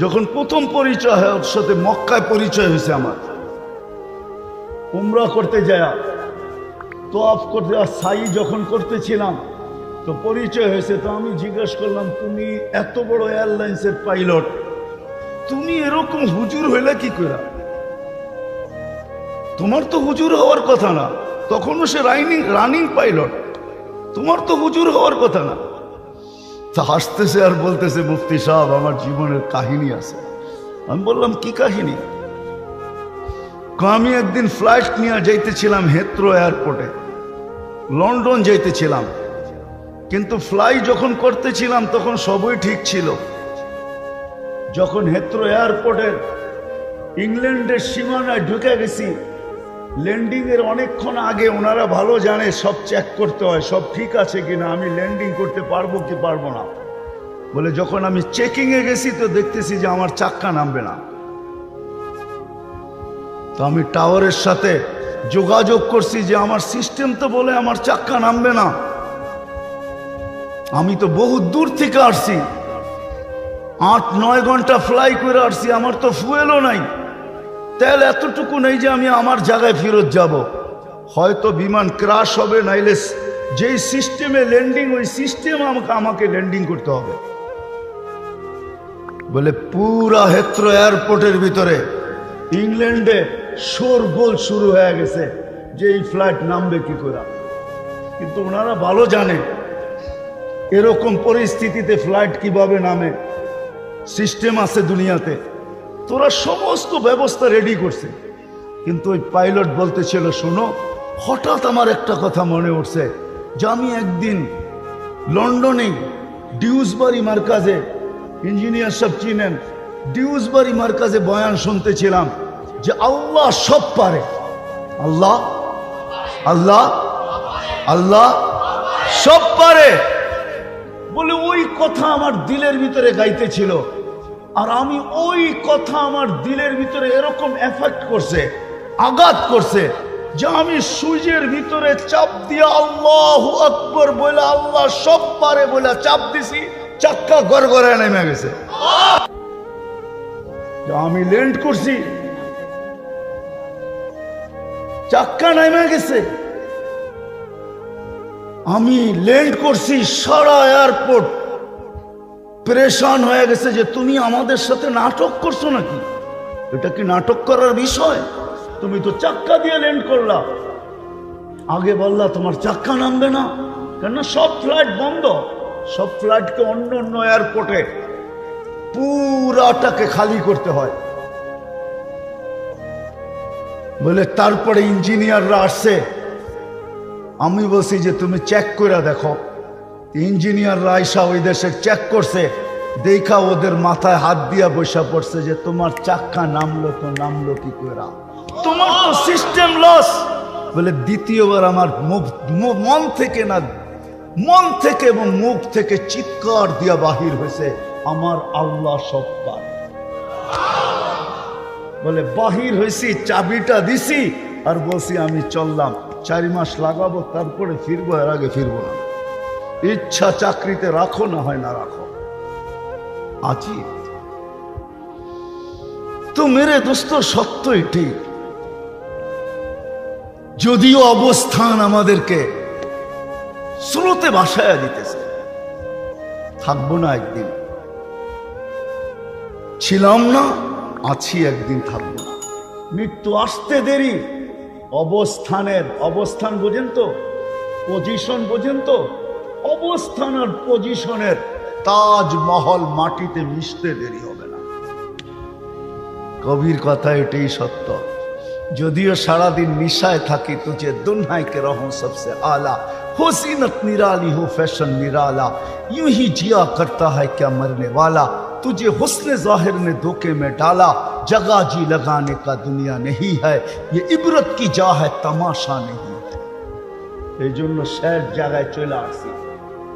যখন প্রথম পরিচয় হয়, ওর সাথে মক্কায় পরিচয় হয়েছে আমার। উমরা করতে যায় তো অফ করতে সাই যখন করতেছিলাম, তো পরিচয় হয়েছে, তো আমি জিজ্ঞেস করলাম, তুমি এত বড় এয়ারলাইন্সের পাইলট, তুমি এরকম হুজুর হইলে কি করে তোমার তো হুজুর হওয়ার কথা না, তখনও সে রানিং রানিং পাইলট, তোমার তো হুজুর হওয়ার কথা না। তা হাসতেছে আর বলতেছে, মুফতি সাহেব, আমার জীবনের কাহিনী আছে। আমি বললাম, কি কাহিনী? আমি একদিন ফ্লাইট নিয়ে যাইতেছিলাম হেত্রো এয়ারপোর্টে লন্ডন যাইতেছিলাম। কিন্তু ফ্লাই যখন করতেছিলাম, তখন সবই ঠিক ছিল। যখন হেত্রো এয়ারপোর্টের ইংল্যান্ডের সীমানায় ঢুকে গেছি ল্যান্ডিং এর অনেকক্ষণ আগে ওনারা ভালো জানে, সব চেক করতে হয়, সব ঠিক আছে কিনা, আমি ল্যান্ডিং করতে পারব কি পারব না। বলে যখন আমি চেকিং এ গেছি তো দেখতেছি যে আমার চাক্কা নামবে না। তো আমি টাওয়ারের সাথে যোগাযোগ করছি যে আমার সিস্টেম তো বলে আমার চাক্কা নামবে না। আমি তো বহু দূর থেকে আসছি। আট, নয় ঘণ্টা ফ্লাই করে আসছি, আমার তো ফুয়েলও নাই। তেল এতটুকু নেই যে আমি আমার জায়গায় ফেরত যাব। হয়তো বিমান ক্রাশ হবে, নাইলে যেই সিস্টেমে ল্যান্ডিং, ওই সিস্টেম আমাকে আমাকে ল্যান্ডিং করতে হবে। বলে পুরা হেত্র এয়ারপোর্টের ভিতরে ইংল্যান্ডে শোরগোল শুরু হয়ে গেছে যে এই ফ্লাইট নামবে কি করে। কিন্তু ওনারা ভালো জানে, এরকম পরিস্থিতিতে ফ্লাইট কীভাবে নামে। সিস্টেম আছে দুনিয়াতে। তোরা সমস্ত ব্যবস্থা রেডি করছে। কিন্তু ওই পাইলট বলতেছিল, শোনো, হঠাৎ আমার একটা কথা মনে উঠছে। যে আমি একদিন লন্ডনে ডিউসবারি মার্কাজে ইঞ্জিনিয়ার সব চিনেন, ডিউসবারি মার্কাজে বয়ান শুনতেছিলাম যে আল্লাহ সব পারে। আল্লাহ আল্লাহ আল্লাহ সব পারে। বলে ওই কথা আমার দিলের ভিতরে গাইতেছিল। আর আমি ওই কথা আমার দিলের ভিতরে এরকম এফেক্ট করছে, আঘাত করছে, যে আমি সূর্যের ভিতরে চাপ দিয়ে আল্লাহ আকবর বলে আল্লাহ সব পারে বলে চাপ দিছি, চাক্কা গড়গড়ায় নেমে গেছে। আমি ল্যান্ড করছি, চাক্কা নেমে গেছে। আমি ল্যান্ড করছি সারা এয়ারপোর্ট প্রেশান হয়ে গেছে যে তুমি আমাদের সাথে নাটক করছ নাকি? এটা কি নাটক করার বিষয়? তুমি তো চাক্কা দিয়ে ল্যান্ড করলা। আগে বললা, তোমার চাক্কা নামবে না। কেননা সব ফ্লাইট বন্ধ। সব ফ্লাইটকে অন্য অন্য এয়ারপোর্টে পুরাটাকে খালি করতে হয়। বলে, তারপরে ইঞ্জিনিয়াররা আসছে। আমি বলছি যে, তুমি চেক করে দেখো। ইঞ্জিনিয়াররা আইসা ওই দেশে চেক করছে, দেখা ওদের মাথায় হাত দিয়া বসা পড়ছে যে তোমার চাক্কা নামলো তো নামলো কি করে তোমার তো সিস্টেম লস বলে দ্বিতীয়বার আমার মুখ মন থেকে না, মন থেকে এবং মুখ থেকে চিৎকার দিয়া বাহির হয়েছে, আমার আল্লাহ সব বলে বাহির হয়েছি, চাবিটা দিছি, আর বলছি আমি চললাম, চারি মাস লাগাবো, তারপরে ফিরবো, এর আগে ফিরবো না। ইচ্ছা চাকরিতে রাখো, না হয় না রাখো। আছি তো মেরে দোস্ত সত্য এটি যদিও অবস্থান আমাদেরকে স্রোতে বাসায় দিতেছে। থাকব না একদিন। ছিলাম না, আছি একদিন থাকব না। মৃত্যু আসতে দেরি। অবস্থানের অবস্থান বোঝেন তো? পজিশন বোঝেন তো? অবস্থান আর পজিশনের তাজমহল মাটিতে মিশতে দেরি হবে না কবির কথা এটাই সত্য যদিও সারাদিন নিশায় থাকি তুঝে दुन्हाई के रहूं सबसे आला हुसीनत निराली हो फैशन निराला यूं ही जिया करता है क्या मरने वाला तुझे हुस्न जाहिर ने धोखे में डाला जगह जी लगाने का दुनिया नहीं है ये इबरत की जा है तमाशा नहीं है এই জন্য শেষ জায়গায় চলে আসছি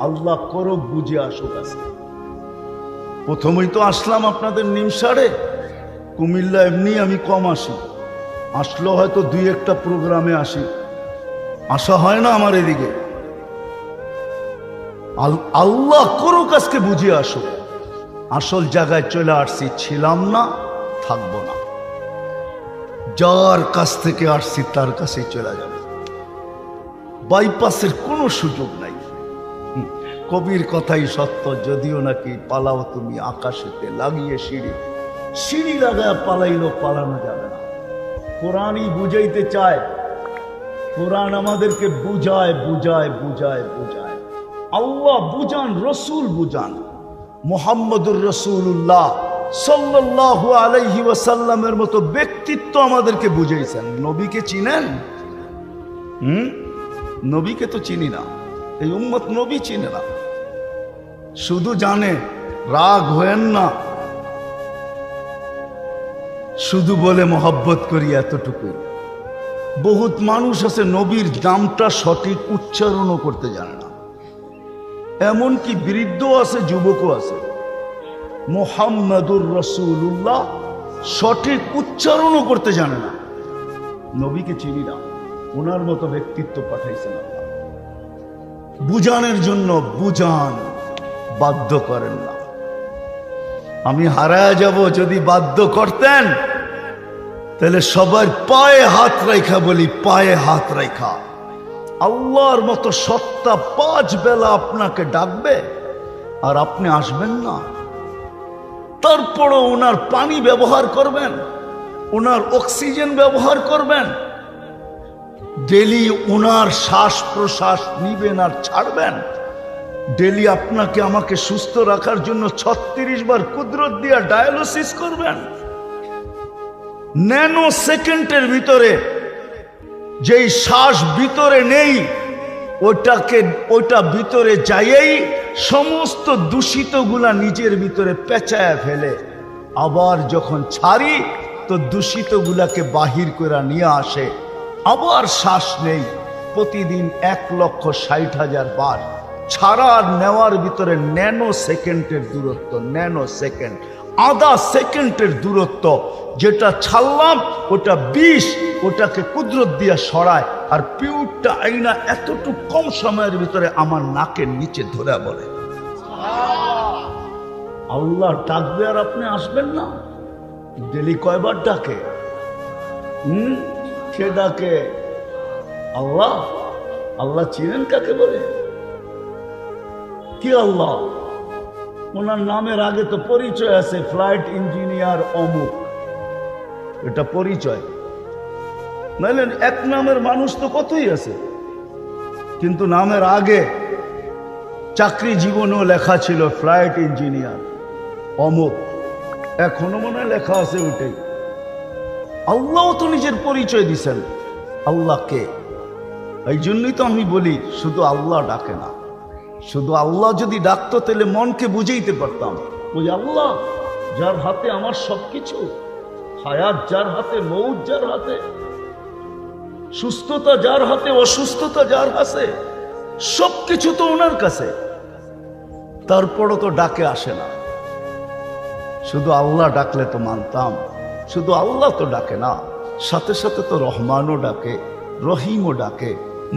আল্লাহ করুক বুঝে আসুক আছে প্রথমেই তো আসলাম আপনাদের নিমসারে। কুমিল্লা এমনি আমি কম আসি। আসলেও হয়তো দুই একটা প্রোগ্রামে আসি। আসা হয় না আমার এদিকে। আল্লাহ করো আজকে বুঝে আসুক। আসল জায়গায় চলে আসছি, ছিলাম না, থাকব না। যার কাছ থেকে আসছি, তার কাছে চলে যাবে। বাইপাসের কোনো সুযোগ নাই। কবির কথাই সত্য, যদিও নাকি পালাও তুমি আকাশেতে লাগিয়ে সিঁড়ি। সিঁড়ি লাগায় পালাইলো পালানো যাবে না। কোরআনই বুঝাইতে চায়। কোরআন আমাদেরকে বুঝায় বুঝায় বুঝায় বুঝায়। আল্লাহ বুঝান, রসুল বুঝান। মোহাম্মদুর রসুল্লাহ সাল্লাল্লাহু আলাইহি ওয়াসাল্লামের মতো ব্যক্তিত্ব আমাদেরকে বুঝাইছেন। নবীকে চিনেন? হুম? নবীকে তো চিনি না। এই উম্মত নবী চিনে না। শুধু জানে, রাগ হয়েন না। শুধু বলে মহব্বত করি এতটুকু বহুত মানুষ আছে নবীর নামটা সঠিক উচ্চারণও করতে জানে না। এমনকি বৃদ্ধ আছে, যুবকও আছে। মোহাম্মদুর রসুল্লাহ সঠিক উচ্চারণও করতে জানে না। নবীকে চিনি না, ওনার মতো ব্যক্তিত্ব পাঠাইছেন আল্লাহ। বুঝানোর জন্য বুঝান। বাধ্য করেন না। আমি হারায় যাব যদি বাধ্য করতেন, তাহলে সবার পায়ে হাত রাখা বলি, পায়ে হাত রাখা আল্লাহর মতো সত্তা পাঁচ বেলা আপনাকে ডাকবে আর আপনি আসবেন না। তারপরও ওনার পানি ব্যবহার করবেন, ওনার অক্সিজেন ব্যবহার করবেন, ডেলি ওনার শ্বাস প্রশ্বাস নিবেন আর ছাড়বেন। ডেলি আপনাকে আমাকে সুস্থ রাখার জন্য ছত্রিশ বার কুদরত দিয়া ডায়ালিসিস করবেন। ন্যানো সেকেন্ডের ভিতরে যেই শ্বাস ভিতরে নেই, ওটাকে, ওটা ভিতরে যাইয়েই সমস্ত দূষিতগুলা নিজের ভিতরে পেঁচায় ফেলে। আবার যখন ছাড়ি, তো দূষিতগুলাকে বাহির করে নিয়ে আসে। আবার শ্বাস নেই, প্রতিদিন এক লক্ষ ষাট হাজার বার। ছাড়া নেওয়ার ভিতরে ন্যানো সেকেন্ডের দূরত্ব, ন্যানো সেকেন্ড। আধা সেকেন্ডের দূরত্ব, যেটা ছাড়লাম, ওটা বিষ, ওটাকে কুদরত দিয়ে সরায়, আর পিউরটা আইনা এতটুকু কম সময়ের ভিতরে আমার নাকের নিচে ধরে বলে। আল্লাহ ডাকবে আর আপনি আসবেন না? ডেলি কয়বার ডাকে? হুম? কে ডাকে। আল্লাহ? আল্লাহ চিনেন কাকে বলে? কি আল্লাহ? ওনার নামের আগে তো পরিচয় আছে ফ্লাইট ইঞ্জিনিয়ার অমুক। এটা পরিচয়। নাইলে এক নামের মানুষ তো কতই আছে। কিন্তু নামের আগে চাকরি জীবনেও লেখা ছিল ফ্লাইট ইঞ্জিনিয়ার অমুক। এখনও মনে লেখা আছে ওটাই আল্লাহ তো নিজের পরিচয় দিছেন। আল্লাহকে এই জন্যই তো আমি বলি, শুধু আল্লাহ ডাকে না। শুধু আল্লাহ যদি ডাকতো, তাহলে মনকে বুঝাইতে পারতাম। ওই আল্লাহ যার হাতে আমার সবকিছু, হায়াত যার হাতে, মৌত যার হাতে, সুস্থতা যার হাতে, অসুস্থতা যার হাতে সবকিছু তো ওনার কাছে। তারপরও তো ডাকে আসে না। শুধু আল্লাহ ডাকলে তো মানতাম, শুধু আল্লাহ তো ডাকে না। সাথে সাথে তো রহমানও ডাকে, রহিমও ডাকে,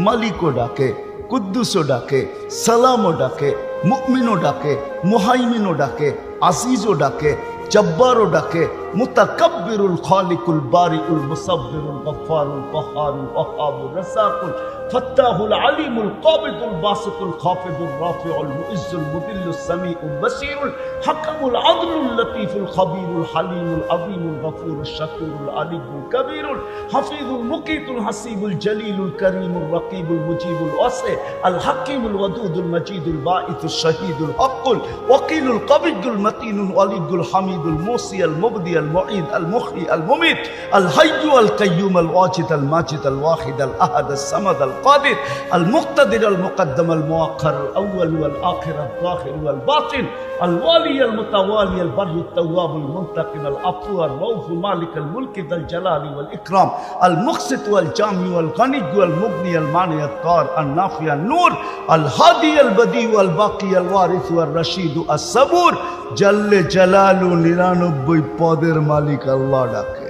মালিকও ডাকে কুদ্দুসও ডাকে, সালামও ডাকে মুকমিনও ডাকে, মুহাইমিনও ডাকে, আজিজও ডাকে, জব্বারও ডাকে, মুতাকাব্বিরুল খালিকুল বারিকুল মুসাব্বিরুল গফফারুল কহারুল ওয়াহাবুর রাসাকুল فتاه العليم القابض الباسط الخافض الرافع المؤز المذل السميع البصير الحكم العدل اللطيف الخبير الحليم العظيم الغفور الشكور العلي الكبير الحفيظ المقيت الحسيب الجليل الكريم الرقيب المجيب الواسع الحكيم الودود المجيد الباعث الشهيد الحق الوكيل القبض المتين الولي الحميد الموصي المبدي المعيد المخي المميت الحي القيوم الواجد الماجد الواحد الأحد الصمد আল কাইয়্যুম আল ওয়াজিদ আল মাজিদ আল ওয়াহিদ আল আহাদ আল সামাদ আল القادر المقتدر المقدم المؤخر الأول والآخر الظاهر والباطن الوالي المتوالي البر التواب المنتقم العفو الرؤوف مالك الملك ذا الجلال والإكرام المقسط والجامع والغني والمغني المانع الطار النافع النور الهادي البديع الباقي الوارث والرشيد الصبور جل جلاله নিরানব্বই পদের মালিক আল্লাহ ডাকে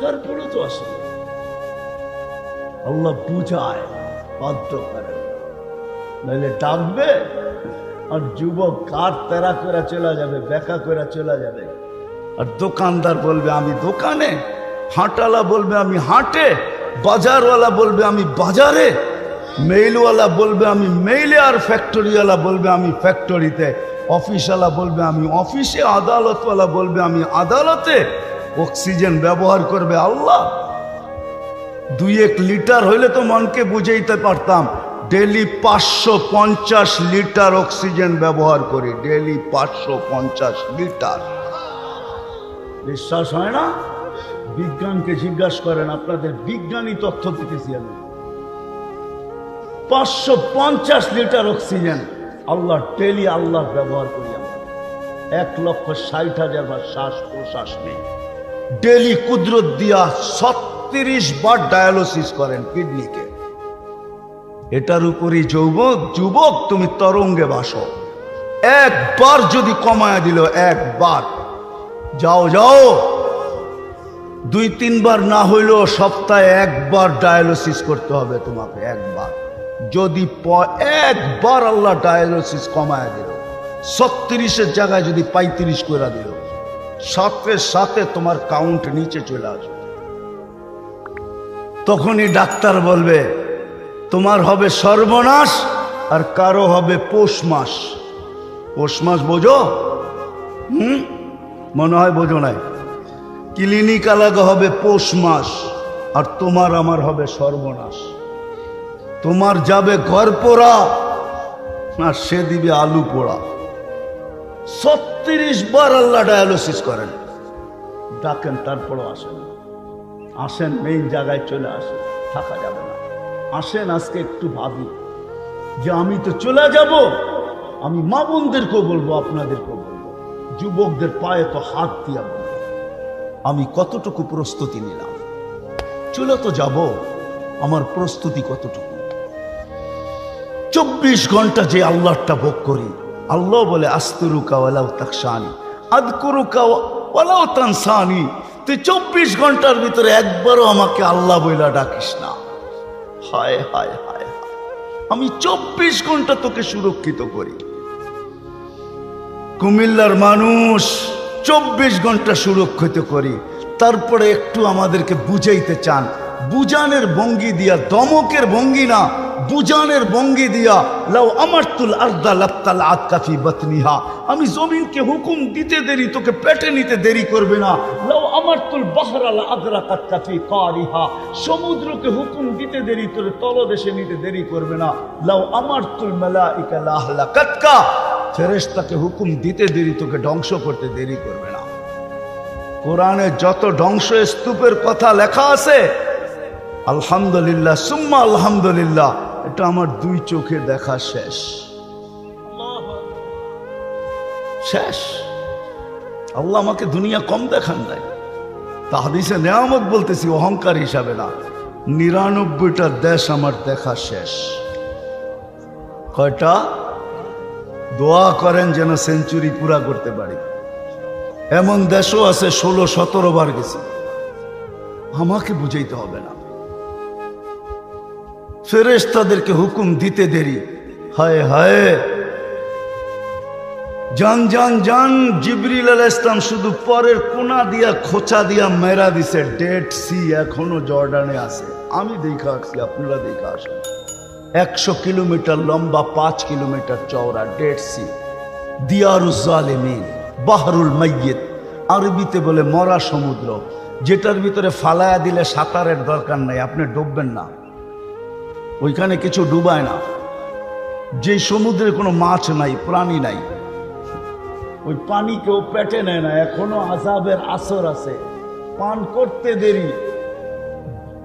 তারপরে তো আসলে আল্লাহ বুঝায়, বাধ্য করেন নাহলে ডাকবে আর যুবক কার তেরা করে চলে যাবে, বেকা করে চলে যাবে। আর দোকানদার বলবে, আমি দোকানে, হাঁটালা বলবে, আমি হাঁটে, বাজারওয়ালা বলবে, আমি বাজারে, মেইলওয়ালা বলবে, আমি মেইলে, আর ফ্যাক্টরিওয়ালা বলবে, আমি ফ্যাক্টরিতে, অফিসওয়ালা বলবে, আমি অফিসে, আদালতওয়ালা বলবে, আমি আদালতে, অক্সিজেন ব্যবহার করবে আল্লাহ। দুই এক লিটার হইলে তো মনকে বুঝাইতে পারতাম। ডেলি পাঁচশো পঞ্চাশ লিটার অক্সিজেন ব্যবহার করি, ডেলি পাঁচশো পঞ্চাশ লিটার। বিশ্বাস হয় না? বিজ্ঞানকে জিজ্ঞাসা করেন, আপনাদের বিজ্ঞানী তথ্য দিতেছি আমি। পাঁচশো পঞ্চাশ লিটার অক্সিজেন আল্লাহ, ডেলি আল্লাহ ব্যবহার করি আমরা এক লক্ষ ষাট হাজার বার শ্বাস প্রশ্বাস নেই। ডেলি কুদরত দিয়া ছত্রিশ বার ডায়ালিসিস করেন কিডনিকে। এটার উপরই যৌবক, যুবক, তুমি তরঙ্গে বাসো। একবার যদি কমায় দিল, একবার। যাও যাও। দুই, তিনবার না হইলেও সপ্তাহে একবার ডায়ালিসিস করতে হবে তোমাকে, একবার। যদি একবার আল্লাহ ডায়ালিসিস কমায় দিল, ছত্রিশের জায়গায় যদি পঁয়ত্রিশ করে দিল, সাথে সাথে তোমার কাউন্ট নিচে চলে আসবে। তখনই ডাক্তার বলবে, তোমার হবে সর্বনাশ আর কারও হবে পৌষ মাস পৌষ মাস বোঝো? হুম? মনে হয় বোঝো নাই। ক্লিনিক আলাদা হবে পৌষ মাস আর তোমার আমার হবে সর্বনাশ। তোমার যাবে ঘর পোড়া আর সে দিবে আলু পোড়া। ছত্রিশ বার আল্লাহ ডায়ালিসিস করেন। ডাকেন, তারপরও আসেন। আসেন মেইন জায়গায় চলে আসেন, থাকা যাবে না। আসেন, আজকে একটু ভাবি যে আমি তো চলে যাব, আমি মা বোনদেরকেও বলব, আপনাদেরকেও বলব। যুবকদের পায়ে তো হাত দিয়া বলব। আমি কতটুকু প্রস্তুতি নিলাম? চলে তো যাব, আমার প্রস্তুতি কতটুকু? চব্বিশ ঘণ্টা যে আল্লাহটা ভোগ করি, আল্লাহ বলে, আস্তরুকা ওয়ালাউ তাকসানি আদকুরুকা ওয়ালাউ তানসানি। তুই চব্বিশ ঘণ্টার ভিতরে একবারও আমাকে আল্লাহ বইলা ডাকিস না। হায় হায় হায়। আমি চব্বিশ ঘণ্টা তোকে সুরক্ষিত করি। কুমিল্লার মানুষ চব্বিশ ঘণ্টা সুরক্ষিত করি। তারপরে একটু আমাদেরকে বুঝাইতে চান। বুজানের ভঙ্গি দিয়া দমকের ভঙ্গি না। বুজানের ভঙ্গি দিয়া লাও আমার তুল আর্দা লাপ্তাল আতকাফি বতনিহা। আমি জমিনকে হুকুম দিতে দেরি, তোকে পেটে নিতে দেরি করবে না। লাও আমার তুল বাহরাল আদরা কাতকাফি কারিহা। সমুদ্রকে হুকুম দিতে দেরি, তোর তলদেশে নিতে দেরি করবে না। লাও আমার তুল মেলা ইকা লাহলা কাতকা ফেরেশতাকে হুকুম দিতে দেরি, তোকে ধ্বংস করতে দেরি করবে না। কোরআনে যত ধ্বংস স্তূপের কথা লেখা আছে, আলহামদুলিল্লাহ, সুম্মা আলহামদুলিল্লাহ। এটা আমার দুই চোখে দেখা শেষ। শেষ? আল্লাহ আমাকে দুনিয়া কম দেখান নাই। তাহাদিসে নেয়ামত বলতেছি, অহংকার হিসাবে না। নিরানব্বইটা দেশ আমার দেখা শেষ। কয়টা? দোয়া করেন যেন সেঞ্চুরি পুরা করতে পারি। এমন দেশও আছে, ষোলো সতেরো বার গেছি। আমাকে বুঝাইতে হবে না। তাদেরকে হুকুম দিতে দেরি। হায় হায়। জান জান জান, জিবরিল আল ইসলাম শুধু পরের কোনা দিয়া, খোঁচা দিয়া মেরা দিছে। ডেড সি এখনও জর্ডানে আছে। আমি দেখা আসছি, আপনারা দেখা আসেন। একশো কিলোমিটার লম্বা, পাঁচ কিলোমিটার চওড়া ডেড সি। দিয়ারুজালেমিন বাহরুল মাইয়িত। আরবিতে বলে মরা সমুদ্র। যেটার ভিতরে ফালায়া দিলে সাঁতারের দরকার নাই, আপনি ডুববেন না। ওইখানে কিছু ডুবায় না। যে সমুদ্রে কোনো মাছ নাই, প্রাণী নাই, ওই পানি কেউ পেটে নেয় না। এখনও আজাবের আসর আছে। পান করতে দেরি।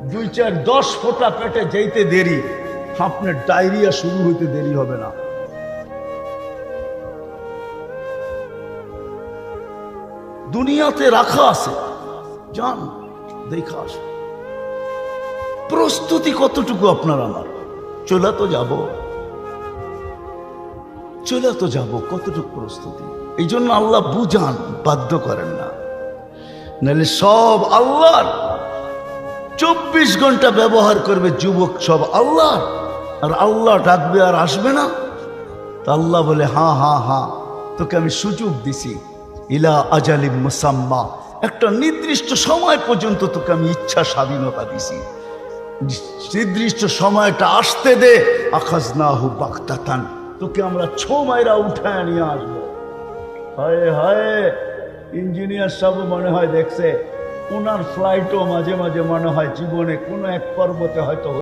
দুই চার দশ ফোঁটা পেটে যেতে দেরি। আপনার ডায়রিয়া শুরু হইতে দেরি হবে না। দুনিয়াতে রাখা আছে। যান, দেখা আসে প্রস্তুতি কতটুকু আপনার আমার? চলে তো যাব। চলে তো যাব, কতটুকু প্রস্তুতি? এই জন্য আল্লাহ বুঝান, বাধ্য করেন না। নাহলে সব আল্লাহর। চব্বিশ ঘণ্টা ব্যবহার করবে যুবক সব আল্লাহ আর আল্লাহ ডাকবে আর আসবে না। তা আল্লাহ বলে, হা হা হা, তোকে আমি সুযোগ দিছি। ইলা আজালিম মুসাম্মা। একটা নির্দিষ্ট সময় পর্যন্ত তোকে আমি ইচ্ছা স্বাধীনতা দিছি। নির্দিষ্ট সময়টা আসতে দে। আকাশ না হু বাক্তাতান তোকে আমরা ছো মাইরা উঠায় নিয়ে আসব। হায় হায়, ইঞ্জিনিয়ার সব মনে হয় দেখছে, ওনার ফ্লাইটও মাঝে মাঝে মনে হয় জীবনে কোনো এক পর্বতে হয়তো